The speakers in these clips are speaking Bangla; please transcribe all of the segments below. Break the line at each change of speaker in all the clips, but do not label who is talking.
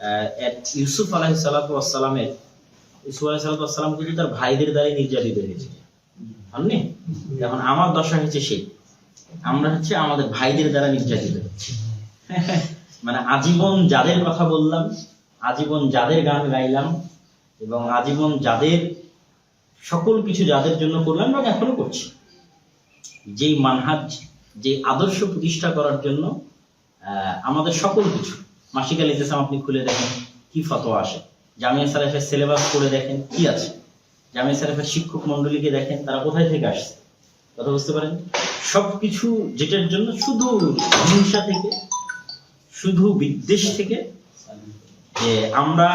ইউসুফ আলাহি সালাতামের ইউসুফ আলাহি সালাতাম কিন্তু তার ভাইদের দ্বারাই নির্যাতিত হয়েছে। এখন আমার দশা হচ্ছে সেই। আমরা হচ্ছে আমাদের ভাইদের দ্বারা নির্যাতিত মানে আজীবন যাদের কথা বললাম, আজীবন যাদের গান গাইলাম, এবং আজীবন যাদের সকল কিছু যাদের জন্য করলাম এবং এখনও করছি। যেই মানহাজ যে আদর্শ প্রতিষ্ঠা করার জন্য আমাদের সকল কিছু মাসিক আল ইসলাম আপনি খুলে দেখেন, কি ফতোয়া আসে। জামিয়া সারেফের সিলেবাস করে দেখেন, কি আছে? জামিয়া সারেফের শিক্ষক মন্ডলীকে দেখেন, তারা কোথায় থেকে আসছে? কথা বুঝতে পারেন? সব কিছু যেটার জন্য শুধু হিংসা থেকে, শুধু বিদ্বেষ থেকে, যে আমরা,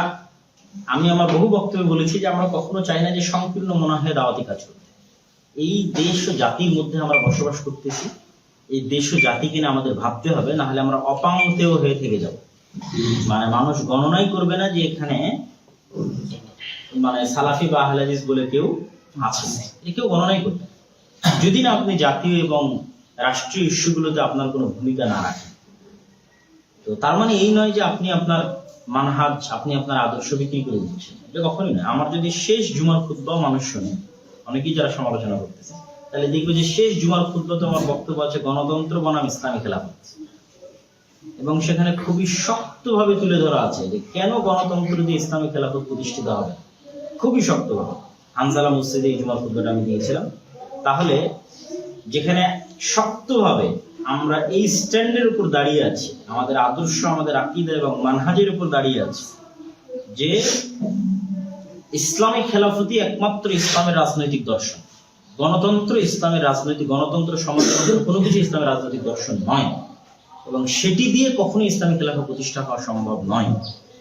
আমি আমার বহু বক্তব্যে বলেছি যে আমরা কখনো চাই না যে সংকীর্ণ মনে হয় দাওয়াতি কাজ করতে। এই দেশ ও জাতির মধ্যে আমরা বসবাস করতেছি, এই দেশ ও জাতিকে আমাদের ভাবতে হবে না হলে আমরা অপাঙ্গতেও হয়ে থেকে যাব। মানে মানুষ গণনাই করবে না যে এখানে মানে সালাফি বা আহলাদিস বলে কেউ আছে। এটা কেউ গণনাই করবে যদি না আপনি জাতীয় এবং রাষ্ট্রীয় ইস্যুগুলোতে আপনার কোনো ভূমিকা না রাখেন। তো তার মানে এই নয় যে আপনি আপনার মানহাজ, আপনি আপনার আদর্শ বিক্রি করে দিচ্ছেন। এটা কখনই নয়। আমার যদি শেষ জুমার খুদ্াও মানুষ শোনে, অনেকেই যারা সমালোচনা করতেছে, তাহলে দেখবে যে শেষ জুমার খুদ্াতে আমার বক্তব্য আছে গণতন্ত্র বনাম ইসলামী খেলাফত। এবং সেখানে খুবই শক্তভাবে তুলে ধরা আছে যে কেন গণতন্ত্র দিয়ে ইসলামী খেলাফত প্রতিষ্ঠিত হবে। খুবই শক্তভাবে। হানজালা মসজিদে এই জুমার আমি দিয়েছিলাম। তাহলে যেখানে শক্তভাবে আমরা এই স্ট্যান্ডের উপর দাঁড়িয়ে আছি, আমাদের আদর্শ, আমাদের আকিদা এবং মানহাজের উপর দাঁড়িয়ে আছি, যে ইসলামী খেলাফতি একমাত্র ইসলামের রাজনৈতিক দর্শন। গণতন্ত্র ইসলামের রাজনৈতিক, গণতন্ত্র সমাজের কোনো কিছু ইসলামের রাজনৈতিক দর্শন নয়। এবং সেটি দিয়ে কখনোই ইসলামী খেলাফা প্রতিষ্ঠা হওয়া সম্ভব নয়।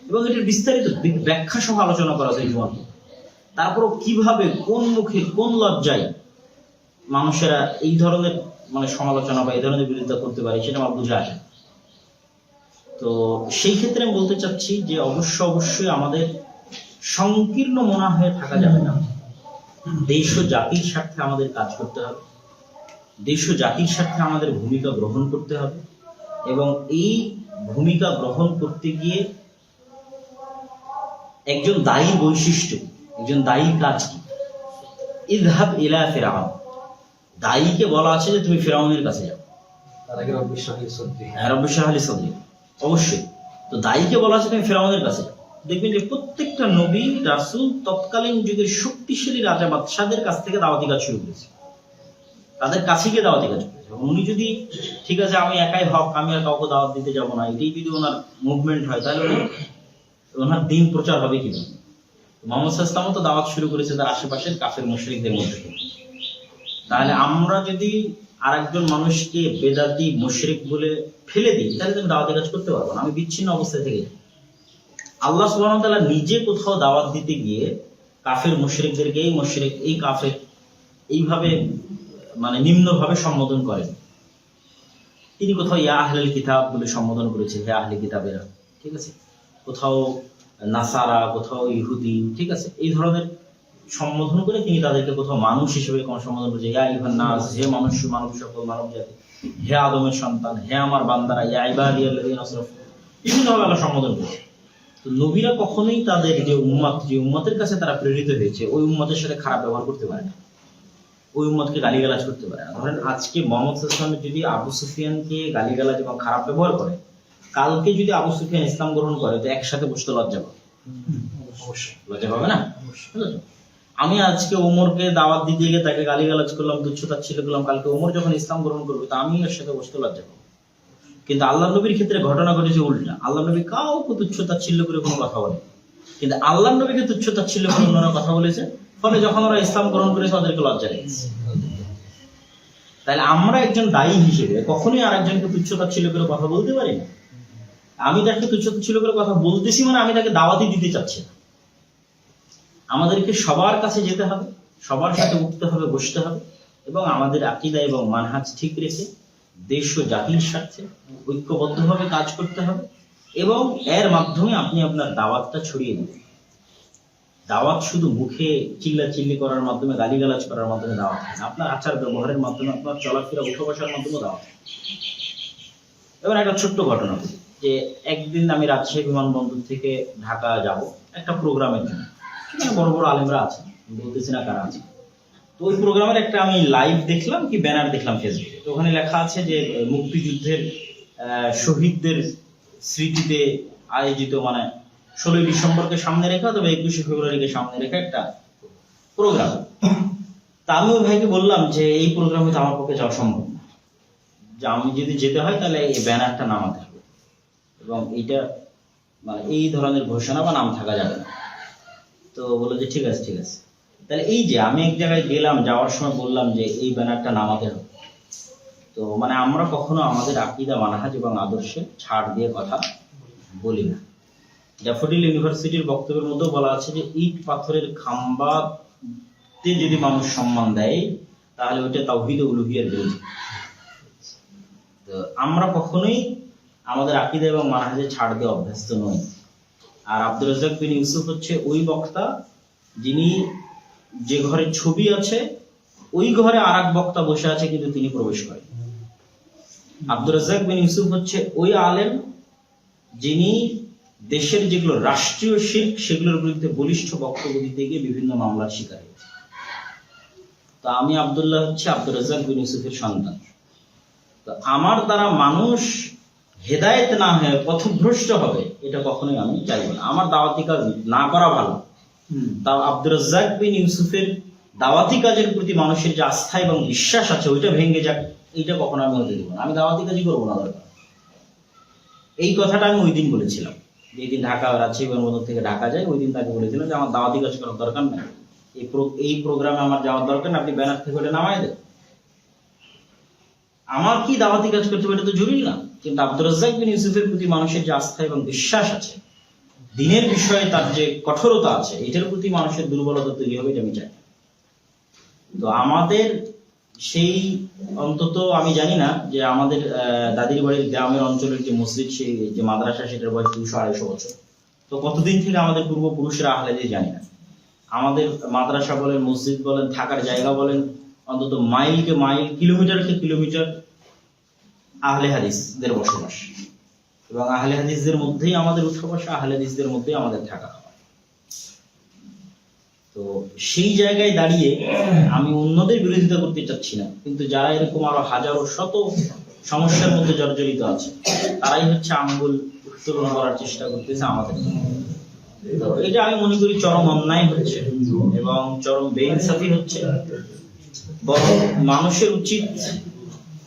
এবং এটির বিস্তারিত ব্যাখ্যা সহ আলোচনা করা যায় জীবন তারপরও কীভাবে, কোন মুখে, কোন লজ্জায় মানুষেরা এই ধরনের মানে সমালোচনা বা এই ধরনের বিরোধিতা করতে পারে, সেটা আমার বুঝে আসে তো সেই ক্ষেত্রে আমি বলতে চাচ্ছি যে অবশ্য অবশ্যই আমাদের সংকীর্ণ মনা হয়ে থাকা যাবে না। দেশ ও জাতির স্বার্থে আমাদের কাজ করতে হবে। দেশ ও জাতির স্বার্থে আমাদের ভূমিকা গ্রহণ করতে হবে। এবং এই ভূমিকা গ্রহণ করতে গিয়ে একজন দায়ী বৈশিষ্ট্য একজন দায়ী কাজ কি? ইদহাব ইলা ফেরাউন দায়ীকে বলা আছে যে তুমি ফেরাউনের কাছে যাও। হ্যাঁ অবশ্যই। তো দায়ীকে বলা আছে তুমি ফেরাউনের কাছে যাও। দেখবেন যে প্রত্যেকটা নবী রাসুল তৎকালীন যুগের শক্তিশালী রাজা বাদশাদের কাছ থেকে দাওয়াতি কাজ শুরু করেছে। তাদের কাছে গিয়ে দাওয়াতি কাজ করেছে এবং উনি যদি, ঠিক আছে, আমি একাই হক, আমি আর কাউকে দাওয়াত দিতে যাব না। এটাই যদি ওনার মুভমেন্ট হয়, তাহলে ওনার দিন প্রচার হবে কিনা মোহাম্মদ সাল্লামও তো দাওয়াত শুরু করেছে তার আশেপাশের কাফের, মুশরিকদের মধ্যে। তাহলে আমরা যদি আরেকজন মানুষকে বেদাতি, মুশরিক বলে ফেলে দিই, তাহলে তুমি দাওয়াতের কাজ করতে পারব না। আমি বিচ্ছিন্ন অবস্থায় থেকে। আল্লাহ সুবহানাহু ওয়া তাআলা নিজে কোথাও দাওয়াত দিতে গিয়ে কাফের, মুশরিকদেরকে, এই মুশরিক, এই কাফের, এইভাবে মানে নিম্নভাবে সম্বোধন করেন। তিনি কোথাও ইয়া আহলাল কিতাব বলে সম্বোধন করেছে হে আহলে কিতাবেরা, ঠিক আছে? কোথাও নাসারা, কোথাও ইহুদি, ঠিক আছে? এই ধরনের সম্বোধন করে তিনি তাদেরকে কোথাও মানুষ হিসেবে সম্বোধন করেছে ইয়া ইভান নাস, হে মানুষ, মানব সকল, মানব জাতি, হে আদমের সন্তান, হে আমার বান্দারা, ইয়া ইবাদি আসরাফু। বিভিন্নভাবে আল্লাহ সম্বোধন করেছে তো নবীরা কখনোই তাদের যে উম্মত যে উম্মতের কাছে তারা প্রেরিত হয়েছে, ওই উম্মতের সাথে খারাপ ব্যবহার করতে পারে না। ওই উম্মতকে গালিগালাজ করতে পারে না। ধরেন আজকে মোহাম্মদ ইসলামের যদি আবু সুফিয়ানকে গালিগালাজ এবং খারাপ ব্যবহার করে কালকে যদি আবু সুফিয়ান ইসলাম গ্রহণ করে তো একসাথে বসতে লজ্জা পাবে। লজ্জা পাবে না? আমি আজকে ওমরকে দাওয়াত দিতে গিয়ে তাকে গালিগালাজ করলাম তুচ্ছতা ছিল করলাম কালকে ওমর যখন ইসলাম গ্রহণ করবে তো আমি এর সাথে বসতে লজ্জা পাবো। কিন্তু আল্লাহ নবীর ক্ষেত্রে ঘটনা ঘটেছে উল্টা। আল্লাহ নবী কাউকে তুচ্ছতা ছিল করে কোনো কথা বলে কিন্তু আল্লাহ নবীকে তুচ্ছতা ছিল করে অন্যরা কথা বলেছে? ফলে যখন ওরা ইসলাম গ্রহণ করেছে, ওদেরকে লজ্জা লেগেছে। তাহলে আমরা একজন দায়ী হিসেবে কখনোই আর একজনকে তুচ্ছতা ছিল করে কথা বলতে পারি না। আমি তাকে তুচ্ছতা ছিল করে কথা বলতেছি মানে আমি তাকে দাওয়াতি দিতে চাচ্ছি না। আমাদেরকে সবার কাছে যেতে হবে, সবার সাথে উঠতে হবে, বসতে হবে এবং আমাদের আকিদা এবং মানহাজ ঠিক রেখে দেশ ও জাতির স্বার্থে ঐক্যবদ্ধভাবে কাজ করতে হবে এবং এর মাধ্যমে আপনি আপনার দাওয়াতটা ছড়িয়ে দিবেন দাওয়াত শুধু মুখে চিল্লা চিল্লি করার মাধ্যমে, গালিগালাজ করার মাধ্যমে দাওয়াত হয় না। আপনার আচার ব্যবহারের মাধ্যমে, আপনার চলাফেরা উঠা বসার মাধ্যমে দাওয়াত। এবার একটা ছোট্ট ঘটনা। যে একদিন আমি রাজশাহী বিমানবন্দর থেকে ঢাকা যাব, একটা প্রোগ্রামের জন্য সেখানে বড় বড় আলেমরা আছে, বলতেছি না কারা আছে তো ওই প্রোগ্রামের একটা আমি লাইভ দেখলাম কি ব্যানার দেখলাম ফেসবুকে তো ওখানে লেখা আছে যে, মুক্তিযুদ্ধের শহীদদের স্মৃতিতে আয়োজিত মানে ষোলোই ডিসেম্বরকে সামনে রেখে অথবা একুশে ফেব্রুয়ারিকে সামনে রেখা একটা প্রোগ্রাম তা আমি ওই ভাইকে বললাম যে, এই প্রোগ্রামে তো আমার পক্ষে যাওয়া সম্ভব না। যে আমি যদি যেতে হয় তাহলে এই ব্যানারটা নামাতে হবে। এবং এইটা মানে এই ধরনের ঘোষণা বা নাম থাকা যাবে না। তো বলল যে, ঠিক আছে ঠিক আছে। তাহলে এই যে, আমি এক জায়গায় গেলাম, যাওয়ার সময় বললাম যে, এই ব্যানারটা নামাতে হবে। তো মানে আমরা কখনো আমাদের আকিদা, মানহাজ এবং আদর্শে ছাড় দিয়ে কথা বলি না। ড্যাফোডিল ইউনিভার্সিটির বক্তব্যের মধ্যেও বলা আছে যে ইট পাথরের খাম্বাতে যদি মানুষ সম্মান দেয়, তাহলে ওইটা তাওহিদ উলুহিয়ার বিরোধী। তো আমরা কখনোই আমাদের আকিদা এবং মানহাজে ছাড় দিয়ে অভ্যস্ত নই। আর আব্দুল রাজাক বিন ইউসুফ হচ্ছে ওই বক্তা যিনি যে ঘরে ছবি আছে, ওই ঘরে আর বক্তা বসে আছে কিন্তু তিনি প্রবেশ করেন। আব্দুল রাজাক বিন ইউসুফ হচ্ছে ওই আলেম যিনি দেশের যেগুলো রাষ্ট্রীয় শিল্প সেগুলোর বিরুদ্ধে বলিষ্ঠ বক্তব্য দিতে গিয়ে বিভিন্ন মামলার শিকার হয়েছে। তো আমি আবদুল্লাহ হচ্ছে আব্দুল রাজাক বিন ইউসুফের সন্তান। তো আমার দ্বারা মানুষ হেদায়েত না হয়ে পথভ্রষ্ট হবে এটা কখনোই আমি চাইব না। আমার দাওয়াতি কাজ না করা ভালো। তাও আব্দুর রাজ্জাক বিন ইউসুফের দাওয়াতি কাজের প্রতি মানুষের যে আস্থা এবং বিশ্বাস আছে ওইটা ভেঙে যাক এইটা কখনো আমি হতে দেবো না। আমি দাওয়াতি কাজই করব না দরকার। এই কথাটা আমি ওই দিন বলেছিলাম। যেদিন ঢাকা রাজশাহী বিমানবন্দর থেকে ঢাকা যায়, ওই দিন তাকে বলেছিলাম যে আমার দাওয়াতি কাজ করার দরকার নেই। এই এই প্রোগ্রামে আমার যাওয়ার দরকার না আপনি ব্যানার থেকে ওটা নামাই দেন। আমার কি দাওয়াতি কাজ করতে হবে তো জরুরি না। কিন্তু আব্দুর রাজ্জাক বিন ইউসুফের প্রতি মানুষের যে আস্থা এবং বিশ্বাস আছে, দিনের বিষয়ে তার যে কঠোরতা আছে, এটার প্রতি মানুষের দুর্বলতা তৈরি হবে এটা আমি চাই। তো আমাদের সেই অন্তত আমি জানি না যে আমাদের দাদির বাড়ির গ্রামের অঞ্চলের যে মসজিদ, সেই যে মাদ্রাসা, সেটার বয়স দুশো আড়াইশো বছর। তো কতদিন থেকে আমাদের পূর্বপুরুষরা আহলে দিয়ে জানি না। আমাদের মাদ্রাসা বলেন, মসজিদ বলেন, থাকার জায়গা বলেন, অন্তত মাইলকে মাইল, কিলোমিটারকে কিলোমিটার আহলে হাদিসদের বসবাস। এবং আহলে হাদিসদের মধ্যেই আমাদের উঠা বসা আহলে হাদিসদের মধ্যেই আমাদের থাকা তো সেই জায়গায় দাঁড়িয়ে আমি অন্যদের বিরোধিতা করতে চাচ্ছি না। কিন্তু যারা এরকম আরও হাজারো শত সমস্যার মধ্যে জর্জরিত আছে, তারাই হচ্ছে আঙ্গুল উত্তোলন করার চেষ্টা করতেছে আমাদের। এটা আমি মনে করি চরম অন্যায় হচ্ছে এবং চরম বেইনসাফি হচ্ছে। বরং মানুষের উচিত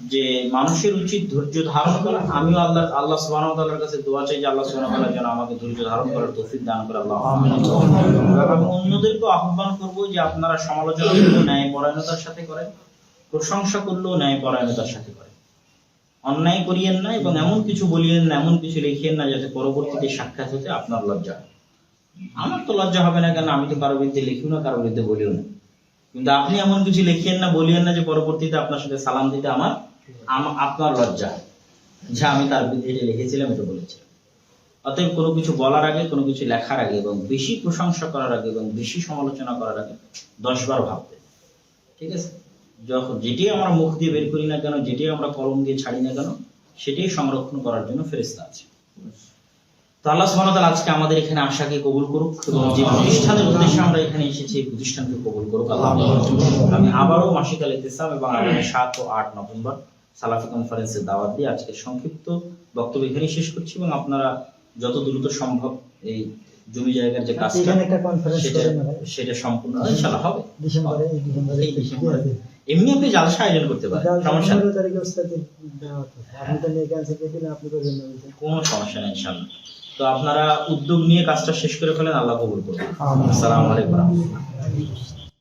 যে মানুষের উচিত ধৈর্য ধারণ করা আমিও আল্লাহ আল্লাহ সুবহানাহু ওয়া তাআলার কাছে দোয়া চাই যে আল্লাহ সুবহানাহু ওয়া তাআলা যেন আমাকে ধৈর্য ধারণ করার তৌফিক দান করে আল্লাহ আমিন। আমি অন্যদেরকে আহ্বান করব যে আপনারা সমালোচনা করলেও ন্যায় পরায়ণতার সাথে করেন প্রশংসা করলেও ন্যায় পরায়ণতার সাথে করেন। অন্যায় করিয়েন না এবং এমন কিছু বলিয়েন না এমন কিছু লিখিয়েন না যাতে পরবর্তীতে সাক্ষাৎ হতে আপনার লজ্জা হয়। আমার তো লজ্জা হবে না কেন? আমি তো কারও বিরুদ্ধে লিখিও না কারও বিরুদ্ধে বলিও না। কিন্তু আপনি এমন কিছু লিখিয়েন না বলিয়েন না যে পরবর্তীতে আপনার সাথে সালাম দিতে আমার আম- আপনার লজ্জা। যে আমি তার বিরুদ্ধে এটা লিখেছিলাম এটা বলেছিলাম। অতএব কোনো কিছু বলার আগে কোনো কিছু লেখার আগে এবং বেশি প্রশংসা করার আগে এবং বেশি সমালোচনা করার আগে দশবার ভাবতে ঠিক আছে? যখন যেটি আমরা মুখ দিয়ে বের করি না কেন যেটি আমরা কলম দিয়ে ছাড়ি না কেন সেটাই সংরক্ষণ করার জন্য ফেরেস্তা আছে। তো আল্লাহ সুবহানাহু আজকে আমাদের এখানে আশাকে কবুল করুক এবং যে প্রতিষ্ঠানের উদ্দেশ্যে আমরা এখানে এসেছি এই প্রতিষ্ঠানকে কবুল করুক আল্লাহ। আমি আবারও মাসিক আল ইতিসাম এবং আগামী সাত ও আট নভেম্বর সালাফি কনফারেন্সের দাওয়াত দিয়ে আজকে সংক্ষিপ্ত বক্তব্য এখানেই শেষ করছি এবং আপনারা যত দ্রুত সম্ভব এই জমি জায়গার যে কাজটা সেটা সম্পূর্ণ ইনশাআল্লাহ হবে।
ডিসেম্বরে এই ডিসেম্বরে
এমনি আপনি জালসা আয়োজন করতে পারেন সমস্যা নেই।
পনেরো তারিখে ওস্তাদের দাওয়াত আপনি তো নিয়ে ক্যান্সেল করে দিলে আপনি করবেন না
কোনো সমস্যা নেই ইনশাআল্লাহ। তো আপনারা উদ্যোগ নিয়ে কাজটা শেষ করে ফেলেন আল্লাহ কবুল করুন।
আমিন।
আসসালামু আলাইকুম রাহমাতুল্লাহ।